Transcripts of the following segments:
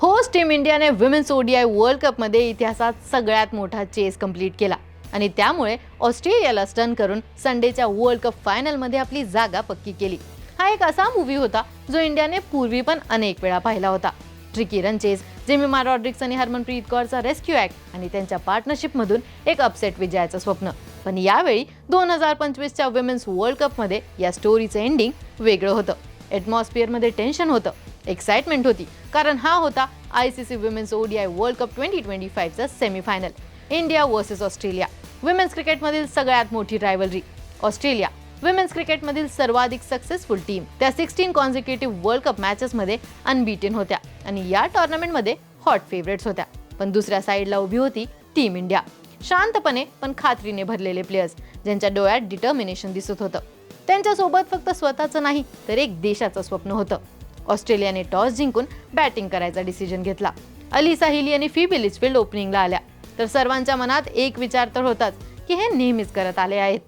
Host team इंडियाने women's ODI world कपमध्ये इतिहासात सगळ्यात मोठा चेस कंप्लीट केला. आणि त्यामुळे ऑस्ट्रेलियाला स्टन करून संडेच्या वर्ल्ड कप फायनलमध्ये आपली जागा पक्की केली. हा एक असा मूवी होता जो इंडियाने पूर्वी पण अनेक वेळा पाहिला होता. ट्रिकी रनचेस जेमिमा रॉड्रिक्स आणि हरमनप्रीत कौरचा रेस्क्यू ॲक्ट आणि त्यांच्या पार्टनरशिपमधून एक अपसेट विजयाचं स्वप्न. पण यावेळी दोन हजार पंचवीसच्या वुमेन्स वर्ल्ड कपमध्ये या स्टोरीचं एंडिंग वेगळं होतं. ॲटमॉस्फिअरमध्ये टेन्शन होतं. एक्साइटमेंट होती. कारण हा होता I C C women's ODI world cup twenty twenty फाईव्हचा semifinal India versus Australia women's क्रिकेटमधील सगळ्यात मोठी रायव्हलरी ऑस्ट्रेलिया विमेन्स क्रिकेटमधील सर्वाधिक सक्सेसफुल टीम त्या सिक्स्टीन कॉन्झिक्युटिव्ह वर्ल्ड कप मॅचेसमध्ये अनबीटेन होत्या. आणि या टोर्नामेंटमध्ये हॉट फेवरेट्स होत्या. पण दुसऱ्या साईडला उभी होती टीम इंडिया शांतपणे पण खात्रीने भरलेले प्लेयर्स ज्यांच्या डोळ्यात डिटर्मिनेशन दिसत होतं. त्यांच्यासोबत फक्त स्वतःचं नाही तर एक देशाचं स्वप्न होतं. ऑस्ट्रेलियाने टॉस जिंकून बॅटिंग करायचा डिसिजन घेतला. अली साहिली आणि फी बिलिचफिल्ड ओपनिंगला आल्या. तर सर्वांच्या मनात एक विचार तर होताच की हे नेहमीच करत आले आहेत.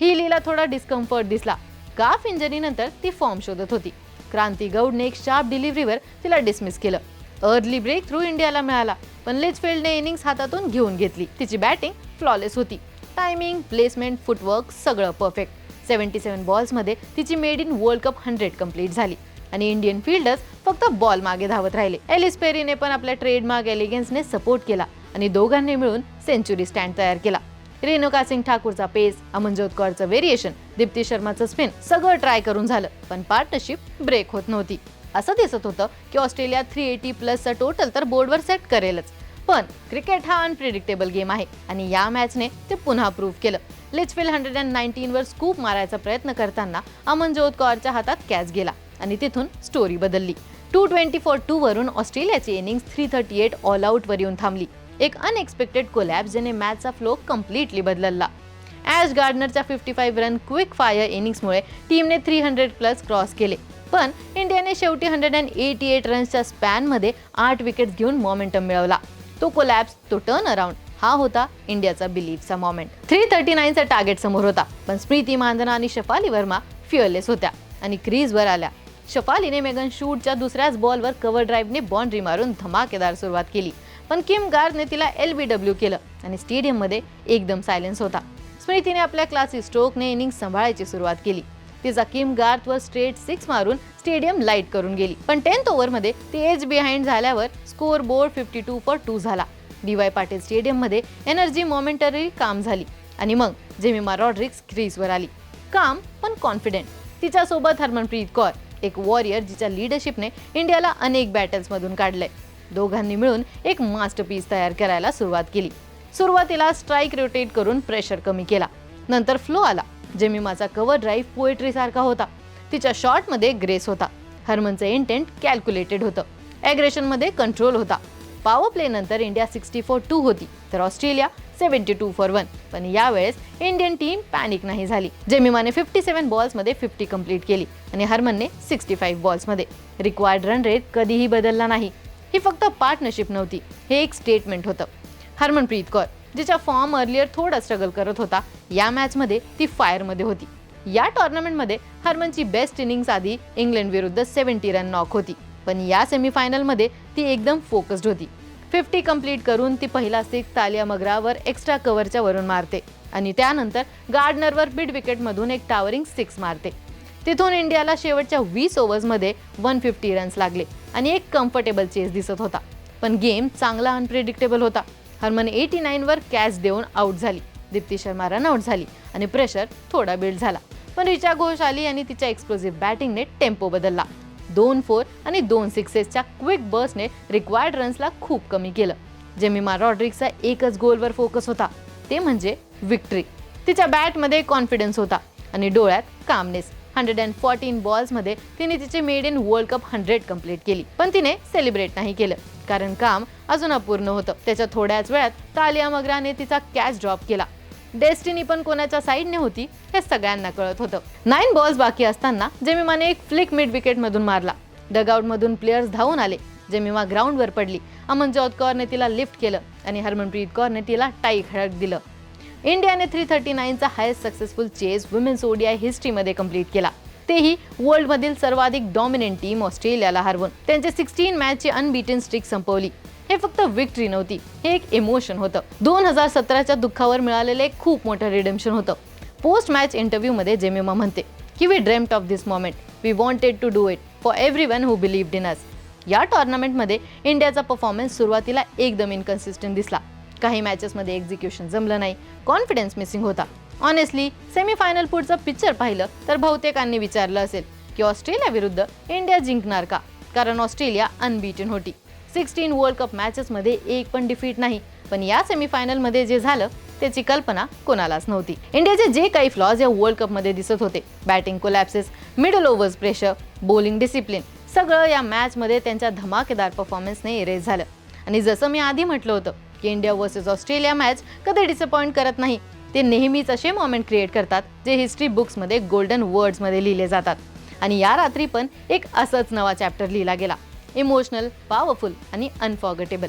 हिलीला थोडा डिस्कम्फर्ट दिसला. काफ इंजरीनंतर ती फॉर्म शोधत होती. क्रांती गौडने एक शार्प डिलिव्हरीवर तिला डिसमिस केलं. अर्ली ब्रेक थ्रू इंडियाला मिळाला पण लिचफिल्डने इनिंग्स हातातून घेऊन घेतली. तिची बॅटिंग फ्लॉलेस होती. टायमिंग प्लेसमेंट फुटवर्क सगळं परफेक्ट सेव्हन्टी सेव्हन बॉल्समध्ये तिची made in world cup hundred complete झाली. आणि इंडियन फिल्डर्स फक्त बॉल मागे धावत राहिले. एलिस पेरीने पण आपल्या ट्रेडमार्क एलिगन्सने सपोर्ट केला आणि दोघांनी मिळून सेंचुरी स्टँड तयार केला. रेणुका सिंग ठाकूरचा पेस अमनजोत कौरचं व्हेरिएशन दीप्ती शर्माचं स्पिन सगळं ट्राय करून झालं पण पार्टनरशिप ब्रेक होत नव्हती. असं दिसत होतं की ऑस्ट्रेलिया थ्री एटी प्लसचा टोटल तर बोर्डवर सेट करेलच. पण क्रिकेट हा अनप्रिडिक्टेबल गेम आहे आणि या मॅचने ते पुन्हा प्रूव्ह केलं. लिचफिल हंड्रेड अँड नाईन्टीनवर स्कूप मारायचा प्रयत्न करताना अमनजोत कौरच्या हातात कॅच गेला. आणि तिथून स्टोरी बदलली. टू ट्वेंटी फोर टू वरून ऑस्ट्रेलियाची innings three thirty eight all आउटवर येऊन थांबली. एक अनएक्सपेक्टेड कोलॅब ज्याने मॅचचा फ्लो कम्प्लिटली बदलला. Ash गार्डनरच्या fifty five run quick fire इनिंग्समुळे टीमने थ्री हंड्रेड प्लस क्रॉस केले. पण इंडियाने शेवटी हंड्रेड अँड एटी एट रन्सच्या स्पॅनमध्ये आठ विकेट्स घेऊन मोमेंटम मिळवला. तो कोलॅप्स तो टर्न अराउंड हा होता इंडियाचा बिलीफचा मोमेंट थ्री थर्टी नाईनचा टार्गेट समोर होता. पण स्मृती मानधना आणि शफाली वर्मा फिअरलेस होत्या आणि क्रीजवर आल्या. शफालीने मेगन शूटच्या दुसऱ्याच बॉलवर कव्हर ड्राईव्हने बाउंड्री मारून धमाकेदार सुरुवात केली. पण किम गार्डने तिला एल बी डब्ल्यू केलं आणि स्टेडियममध्ये एकदम सायलेन्स होता. स्मृतीने आपल्या क्लासी स्ट्रोकने इनिंग सांभाळायची सुरुवात केली. तिचा किम गार्थवर स्ट्रेट सिक्स मारून स्टेडियम लाइट करून गेली. पण टेन्थ ओव्हरमध्ये ती एज बिहाइंड झाल्यावर score board fifty two for two झाला. डी वाय पाटील स्टेडियममध्ये एनर्जी मोमेंटरी काम झाली. आणि मग जेमिमा रॉड्रिक्स क्रीजवर आली. काम पण कॉन्फिडेंट. तिच्यासोबत हरमनप्रीत कौर. एक वॉरियर जिच्या लिडरशिपने इंडियाला अनेक बॅटल्समधून काढलंय दोघांनी मिळून एक मास्टरपीस तयार करायला सुरुवात केली. सुरुवातीला स्ट्राईक रोटेट करून प्रेशर कमी केला. नंतर फ्लो आला जेमिमाचा कव्हर ड्राईव्ह पोएट्री सारखा होता. तिच्या शॉटमध्ये ग्रेस होता. हरमनचं इंटेंट कॅल्क्युलेटेड होतं. ॲग्रेशनमध्ये कंट्रोल होता. पॉवर प्ले नंतर इंडिया सिक्स्टी फोर टू होती तर Australia seventy two for one पण यावेळेस इंडियन टीम पॅनिक नाही झाली. जेमिमाने फिफ्टी सेव्हन बॉल्समध्ये फिफ्टी कंप्लीट केली आणि हरमनने सिक्स्टी फाईव्ह बॉल्समध्ये रिक्वायर्ड रन रेट कधीही बदलला नाही. ही फक्त पार्टनरशिप नव्हती हे एक स्टेटमेंट होतं. हरमनप्रीत कौर जिच्या फॉर्म अर्लियर थोडा स्ट्रगल करत होता या मॅचमध्ये ती फायरमध्ये होती. या टोर्नामेंटमध्ये हरमनची बेस्ट इनिंग्स आधी इंग्लंड विरुद्ध सेव्हन्टी रन नॉक होती. पण या सेमीफायनलमध्ये ती एकदम फोकस्ड होती. फिफ्टी कंप्लीट करून ती पहिला सिक्स तालिया मगरावर एक्स्ट्रा कव्हरच्या वरून मारते आणि त्यानंतर गार्डनरवर मिड विकेटमधून एक टावरिंग सिक्स मारते. तिथून इंडियाला शेवटच्या वीस ओव्हर्समध्ये वन फिफ्टी रन्स लागले आणि एक कम्फर्टेबल चेस दिसत होता. पण गेम चांगला अनप्रिडिक्टेबल होता. हरमन एटी नाईनवर कॅच देऊन आऊट झाली. दीप्ती शर्मा रनआउट झाली आणि प्रेशर थोडा बिल्ड झाला. पण रिचा घोष आली आणि तिच्या एक्सप्लोझिव्ह बॅटिंगने टेम्पो बदलला. दोन फोर आणि दोन सिक्सेसच्या क्विक बर्सने रिक्वायर्ड रन्सला खूप कमी केलं जेमिमा रॉड्रिक्सचा एकच गोलवर फोकस होता. ते म्हणजे विक्ट्री तिच्या बॅटमध्ये कॉन्फिडन्स होता आणि डोळ्यात कामनेस हंड्रेड अँड फोर्टीन बॉल्समध्ये तिने तिचे made in world cup hundred complete केली पण तिने सेलिब्रेट नाही केलं कारण काम अजून अपूर्ण होतं. त्याच्या थोड्याच वेळात तालिया मगराने तिचा कॅच ड्रॉप केला. डेस्टिनी पण कोणाच्या साईडने होती हे सगळ्यांना कळत होतं. नाईन बॉल्स बाकी असताना जेमिमाने एक फ्लिक मिड विकेटमधून मारला. डगआउटमधून प्लेयर्स धावून आले. जेमिमा ग्राउंडवर पडली. अमनजोत कौरने तिला लिफ्ट केलं आणि हरमनप्रीत कौरने तिला टाई खडक दिलं. इंडियाने three thirty नाईनचा highest successful chase women's ODI हिस्ट्रीमध्ये कंप्लीट केला. तेही वर्ल्डमधील सर्वाधिक डॉमिनंट टीम ऑस्ट्रेलियाला हरवून. त्यांचे सिक्स्टीन मॅचची अनबीटन स्ट्रिक संपवली. हे फक्त विक्ट्री नव्हती हे एक इमोशन होतं. दोन हजार सतराच्या दुःखावर मिळालेलं एक खूप मोठं रिडेम्शन होतं. पोस्ट मॅच इंटरव्ह्यूमध्ये जेमिमा म्हणते की we dreamt of this moment we wanted to do it for everyone who believed in us या टॉर्नामेंटमध्ये इंडियाचा परफॉर्मन्स सुरुवातीला एकदम इनकन्सिस्टंट दिसला. काही मॅचेसमध्ये एक्झिक्युशन जमलं नाही कॉन्फिडन्स मिसिंग होता. ऑनेस्टली सेमीफायनल पुढचं पिक्चर पाहिलं तर बहुतेकांनी विचारलं असेल की ऑस्ट्रेलियाविरुद्ध इंडिया जिंकणार का? कारण ऑस्ट्रेलिया अनबीटन होती. सिक्स्टीन वर्ल्ड कप मॅचेसमध्ये एक पण डिफीट नाही. पण या सेमीफायनलमध्ये जे झालं त्याची कल्पना कोणालाच नव्हती. इंडियाचे जे काही फ्लॉज या वर्ल्ड कपमध्ये दिसत होते. Batting collapses middle overs pressure bowling discipline सगळं या मॅचमध्ये त्यांच्या धमाकेदार परफॉर्मन्सने इरेज झालं. आणि जसं मी आधी म्हटलं होतं की इंडिया वर्सेस ऑस्ट्रेलिया मॅच कधी डिसअपॉइंट करत नाही. ते नेहमीच असे मोमेंट क्रिएट करतात जे हिस्ट्री बुक्समध्ये गोल्डन वर्ड्समध्ये लिहिले जातात. आणि या रात्री पण एक असंच नवा चॅप्टर लिहिला गेला. इमोशनल पॉवरफुल आणि अनफॉर्गेटेबल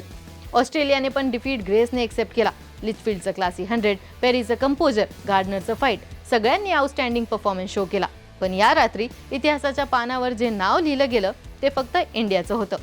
ऑस्ट्रेलियाने पण डिफीट ग्रेसने एक्सेप्ट केला. लिचफिल्डचं क्लासी हंड्रेड पेरीचं कंपोजर गार्डनरचं फाईट सगळ्यांनी आउटस्टँडिंग परफॉर्मन्स शो केला. पण या रात्री इतिहासाच्या पानावर जे नाव लिहिलं गेलं ते फक्त इंडियाचं होतं.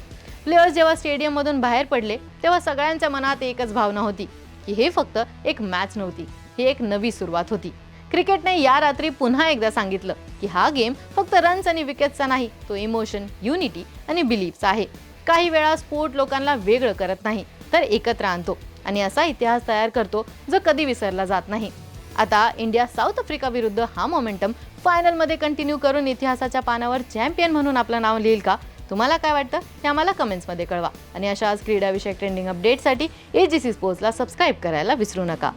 प्लेयर्स जेव्हा स्टेडियममधून बाहेर पडले तेव्हा सगळ्यांच्या मनात एकच भावना होती की हे फक्त एक मॅच नव्हती ही एक नवी सुरुवात होती. क्रिकेटने या रात्री पुन्हा एकदा सांगितलं की हा गेम फक्त रन्स आणि विकेटचा नाही तो इमोशन युनिटी आणि बिलीफचा आहे. काही वेळा स्पोर्ट लोकांना वेगळं करत नाही तर एकत्र आणतो आणि असा इतिहास तयार करतो जो कधी विसरला जात नाही. आता इंडिया साऊथ आफ्रिका विरुद्ध हा मोमेंटम फायनलमध्ये कंटिन्यू करून इतिहासाच्या पानावर चॅम्पियन म्हणून आपलं नाव लिहिल का? तुम्हाला काय वाटतं? हे आम्हाला कमेंट्समध्ये कळवा. आणि अशाच क्रीडाविषयक ट्रेंडिंग अपडेटसाठी ए जी सी स्पोर्ट्सला सबस्क्राईब करायला विसरू नका.